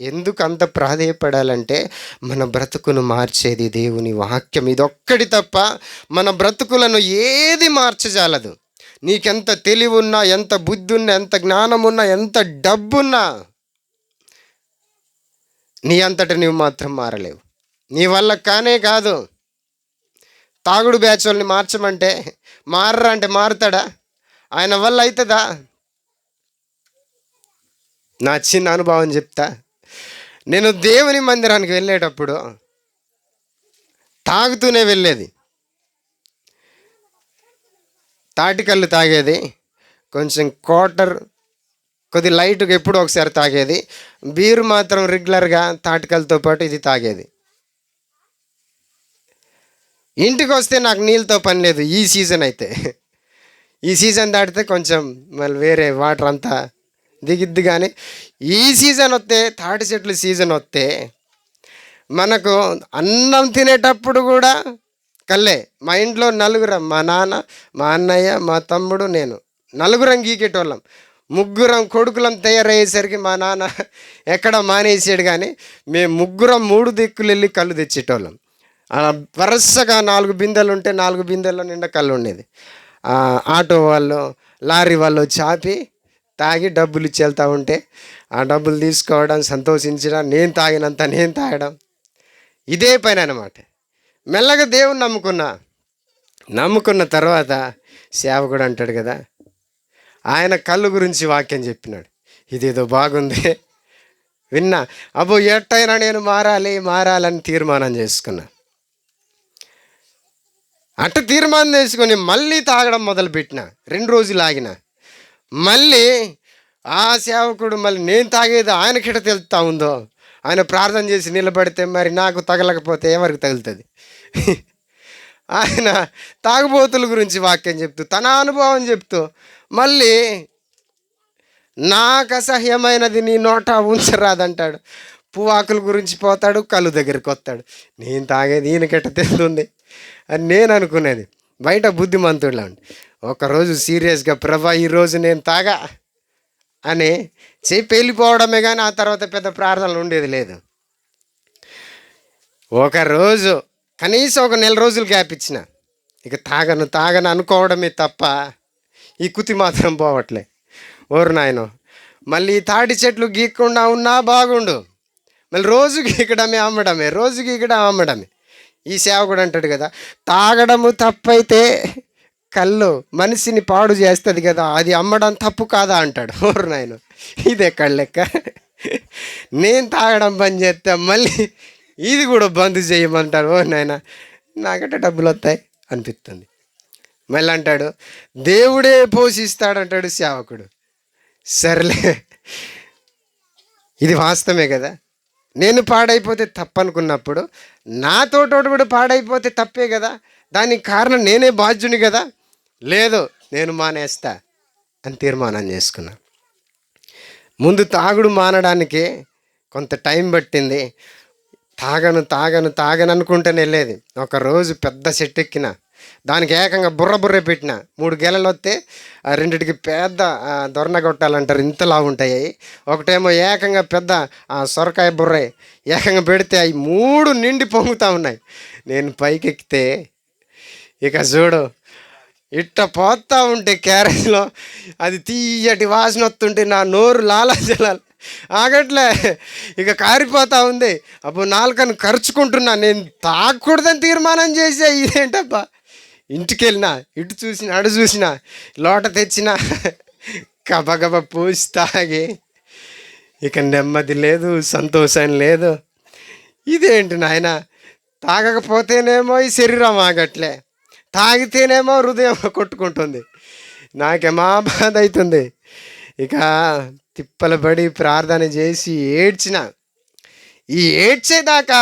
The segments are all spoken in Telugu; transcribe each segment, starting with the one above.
ఎందుకు అంత ప్రాధేయపడాలంటే మన బ్రతుకును మార్చేది దేవుని వాక్యం. ఇదొక్కటి తప్ప మన బ్రతుకులను ఏది మార్చజాలదు. నీకెంత తెలివి ఉన్నా ఎంత బుద్ధి ఉన్నా ఎంత జ్ఞానం ఉన్నా ఎంత డబ్బున్నా నీ అంతట నువ్వు మాత్రం మారలేవు. నీ వల్ల కానే కాదు. తాగుడు బ్యాచ్ వాళ్ళని మార్చమంటే మారరా అంటే మారుతాడా? ఆయన వల్ల అవుతుందా నా చిన్న అనుభవం చెప్తా. నేను దేవుని మందిరానికి వెళ్ళేటప్పుడు తాగుతూనే వెళ్ళేది. తాటికల్లు తాగేది కొంచెం క్వార్టర్ కొద్ది లైట్గా ఎప్పుడో ఒకసారి తాగేది బీరు మాత్రం రెగ్యులర్గా తాటికలతో పాటు ఇది తాగేది. ఇంటికి వస్తే నాకు నీళ్ళతో పని లేదు ఈ సీజన్ అయితే. ఈ సీజన్ దాటితే కొంచెం మళ్ళీ వేరే వాటర్ అంతా దిగిద్ది కానీ ఈ సీజన్ వస్తే తాటి చెట్లు సీజన్ వస్తే మనకు అన్నం తినేటప్పుడు కూడా కల్లే మా ఇంట్లో నలుగురం మా నాన్న మా అన్నయ్య మా తమ్ముడు నేను నలుగురం గీకేటోళ్ళం. ముగ్గురం కొడుకులం తయారయ్యేసరికి మా నాన్న ఎక్కడ మానేసాడు కానీ మేము ముగ్గురం మూడు దిక్కులు వెళ్ళి కళ్ళు తెచ్చేటోళ్ళం. వరుసగా నాలుగు బిందెలు ఉంటే నాలుగు బిందెల్లో నిండా కళ్ళు ఉండేది ఆటో వాళ్ళు లారీ వాళ్ళు చాపి తాగి డబ్బులు ఇచ్చి వెళ్తూ ఉంటే ఆ డబ్బులు తీసుకోవడం సంతోషించడం నేను తాగినంత నేను తాగడం. ఇదే పని అనమాట మెల్లగా దేవుని నమ్ముకున్నా. నమ్ముకున్న తర్వాత సేవకుడు అంటాడు కదా ఆయన కళ్ళు గురించి వాక్యం చెప్పినాడు. ఇదేదో బాగుంది. విన్నా అబ్బో ఎట్టయినా నేను మారాలి మారాలని తీర్మానం చేసుకున్నా. అట్ట తీర్మానం చేసుకొని మళ్ళీ తాగడం మొదలుపెట్టిన. రెండు రోజులు ఆగిన. మళ్ళీ ఆ సేవకుడు మళ్ళీ నేను తాగేది ఆయనకిట తెలుస్తా ఉందో? ఆయన ప్రార్థన చేసి నిలబడితే మరి నాకు తగలకపోతే ఎవరికి తగులుతుంది? ఆయన తాగుబోతుల గురించి వాక్యం చెప్తూ తన అనుభవం చెప్తూ మళ్ళీ నాకు అసహ్యమైనది నీ నోట ఉంచరాదంటాడు. పువ్వాకుల గురించి పోతాడు కళ్ళు దగ్గరికి వస్తాడు. నేను తాగేది ఈయనకెట్ట తెలుస్తుంది అని నేను అనుకునేది. బయట బుద్ధిమంతుడులా ఉండి ఒకరోజు సీరియస్గా ప్రభా ఈరోజు నేను తాగా అని చెప్పి వెళ్ళిపోవడమే కానీ ఆ తర్వాత పెద్ద ప్రార్థనలు ఉండేది లేదు. ఒకరోజు కనీసం ఒక నెల రోజులు గ్యాప్ ఇచ్చిన. ఇక తాగను తాగను అనుకోవడమే తప్ప ఈ కుతి మాత్రం పోవట్లే. ఓరు నాయనో మళ్ళీ ఈ తాటి చెట్లు గీక్కుండా ఉన్నా బాగుండు. మళ్ళీ రోజు గీకడమే అమ్మడమే రోజు గీకడం అమ్మడమే. ఈ సేవకుడు అంటాడు కదా తాగడము తప్పైతే కళ్ళు మనిషిని పాడు చేస్తుంది కదా అది అమ్మడం తప్పు కాదా అంటాడు. ఓరు నాయన ఇది ఎక్కడ లెక్క నేను తాగడం బంద్ చేస్తే మళ్ళీ ఇది కూడా బంద్ చేయమంటాడు ఓ నాయన నాకంటే డబ్బులు వస్తాయి అనిపిస్తుంది. మళ్ళీ అంటాడు దేవుడే పోషిస్తాడంటాడు సేవకుడు. సర్లే ఇది వాస్తవమే కదా. నేను పాడైపోతే తప్పనుకున్నప్పుడు నాతోటోడు కూడా పాడైపోతే తప్పే కదా. దానికి కారణం నేనే బాధ్యుని కదా. లేదు నేను మానేస్తా అని తీర్మానం చేసుకున్నా. ముందు తాగుడు మానడానికి కొంత టైం పట్టింది. తాగను తాగను తాగను అనుకుంటూనే వెళ్ళేది. ఒకరోజు పెద్ద చెట్టు ఎక్కిన దానికి ఏకంగా బుర్ర బుర్ర పెట్టిన మూడు గెలలు వస్తే ఆ రెండిటికి పెద్ద దొరణ కొట్టాలంటారు ఇంతలా ఉంటాయి. ఒకటేమో ఏకంగా పెద్ద ఆ సొరకాయ బుర్ర ఏకంగా పెడితే అవి మూడు నిండి పొంగుతూ ఉన్నాయి. నేను పైకి ఎక్కితే ఇక చూడు ఇట్ట పోతా ఉంటే క్యారేజ్లో అది తీయటి వాసన వస్తుంటే నా నోరు లాలాజలాలు. ఆగట్లే ఇక కారిపోతా ఉంది. అప్పుడు నాలుకను ఖర్చుకుంటున్నా నేను తాగకూడదని తీర్మానం చేసా ఇదేంటబ్బా? ఇంటికి వెళ్ళినా ఇటు చూసిన అడు చూసిన లోట తెచ్చిన గబగబ పూసి తాగి ఇక నెమ్మది లేదు సంతోషం లేదు. ఇదేంటి నాయన? తాగకపోతేనేమో ఈ శరీరం ఆగట్లే. తాగితేనేమో హృదయం కొట్టుకుంటుంది. నాకేమా బాధ అవుతుంది ఇక తిప్పలు పడి ప్రార్థన చేసి ఏడ్చిన. ఈ ఏడ్చేదాకా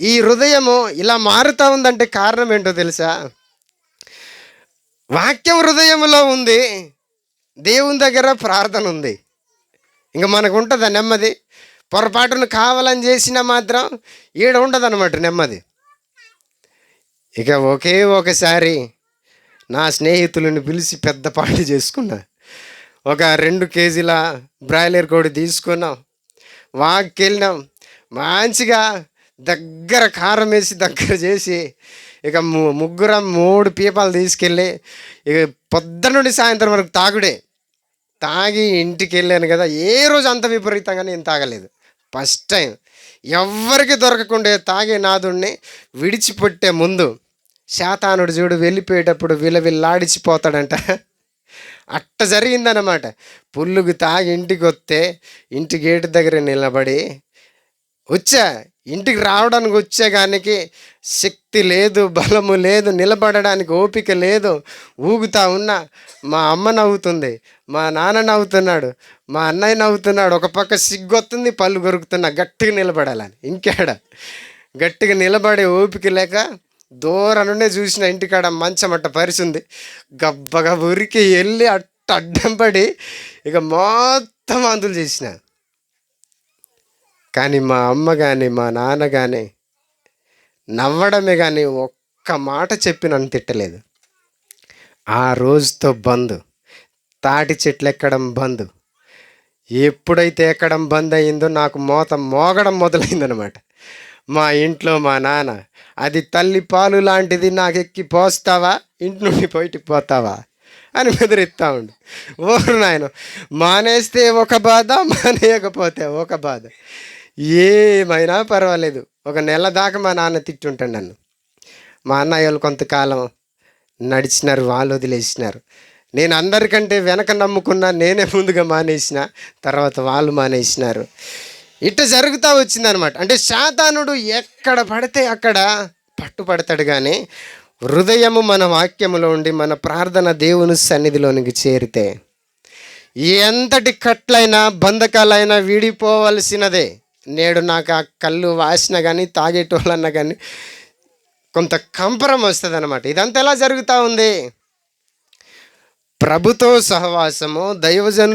ఈ హృదయము ఇలా మారుతూ ఉందంటే కారణం ఏంటో తెలుసా? వాక్యం హృదయంలో ఉంది. దేవుని దగ్గర ప్రార్థన ఉంది. ఇంకా మనకు ఉంటుందా నెమ్మది? పొరపాటును కావాలని చేసినా మాత్రం ఈడ ఉండదన్నమాట నెమ్మది. ఇక ఒకే ఒకసారి నా స్నేహితులను పిలిచి పెద్ద పార్టీ చేసుకున్నా. ఒక రెండు కేజీల బ్రాయిలర్ కోడి తీసుకున్నాం. వాక్కి వెళ్ళినాం మంచిగా దగ్గర కారం వేసి దగ్గర చేసి ఇక ముగ్గురం మూడు పీపాలు తీసుకెళ్ళి ఇక పొద్దున నుండి సాయంత్రం వరకు తాగుడే. తాగి ఇంటికి వెళ్ళాను కదా ఏ రోజు అంత విపరీతంగా నేను తాగలేదు. First time. ఎవ్వరికి దొరకకుండా తాగే నాదుడిని విడిచిపెట్టే ముందు శాతానుడు చూడు వెళ్ళిపోయేటప్పుడు విలవిల్లాడిచిపోతాడంట. అట్ట జరిగిందనమాట పుల్లుకు తాగి ఇంటికి వస్తే ఇంటి గేటు దగ్గర నిలబడి వచ్చా ఇంటికి రావడానికి వచ్చేగానికి శక్తి లేదు బలము లేదు నిలబడడానికి ఓపిక లేదు ఊగుతా ఉన్నా. మా అమ్మ నవ్వుతుంది మా నాన్న నవ్వుతున్నాడు మా అన్నయ్య నవ్వుతున్నాడు ఒక పక్క సిగ్గొస్తుంది పళ్ళు కొరుకుతున్నా గట్టిగా నిలబడాలని. ఇంకేడ? గట్టిగా నిలబడే ఓపిక లేక దూరం నుండే చూసిన ఇంటికాడ మంచమట్ట పరిచింది. గబ్బగా ఉరికి వెళ్ళి అట్ట అడ్డం పడి ఇక మొత్తం అందులు చేసిన. కానీ మా అమ్మ కానీ మా నాన్న కానీ నవ్వడమే కానీ ఒక్క మాట చెప్పి నన్ను తిట్టలేదు. ఆ రోజుతో బంద్. తాటి చెట్లు ఎక్కడం బంద్. ఎప్పుడైతే ఎక్కడం బంద్ అయిందో నాకు మోత మోగడం మొదలైందనమాట మా ఇంట్లో మా నాన్న అది తల్లి పాలు లాంటిది నాకు ఎక్కి పోస్తావా? ఇంటి నుండి బయటికి పోతావా? అని బెదిరిస్తా ఉండు. ఓరు నాయన మానేస్తే ఒక బాధ మానేయకపోతే ఒక బాధ. ఏమైనా పర్వాలేదు. ఒక నెల దాకా మా నాన్న తిట్టుంటాడు నన్ను. మా అన్నయ్య వాళ్ళు కొంతకాలం నడిచినారు వాళ్ళు వదిలేసినారు. నేను అందరికంటే వెనక నమ్ముకున్నా నేనే ముందుగా మానేసిన తర్వాత వాళ్ళు మానేసినారు. ఇట్ట జరుగుతూ వచ్చిందనమాట అంటే శాతానుడు ఎక్కడ పడితే అక్కడ పట్టుపడతాడు కానీ హృదయము మన వాక్యములో ఉండి మన ప్రార్థన దేవుని సన్నిధిలోనికి చేరితే ఎంతటి కట్లైనా బంధకాలైనా విడిపోవలసినదే. నేడు నాకు ఆ కళ్ళు వాసిన కానీ తాగేటోళ్ళన్నా కానీ కొంత కంపరం వస్తుంది అనమాట ఇదంతా ఎలా జరుగుతూ ఉంది? ప్రభుతో సహవాసము దైవజనులు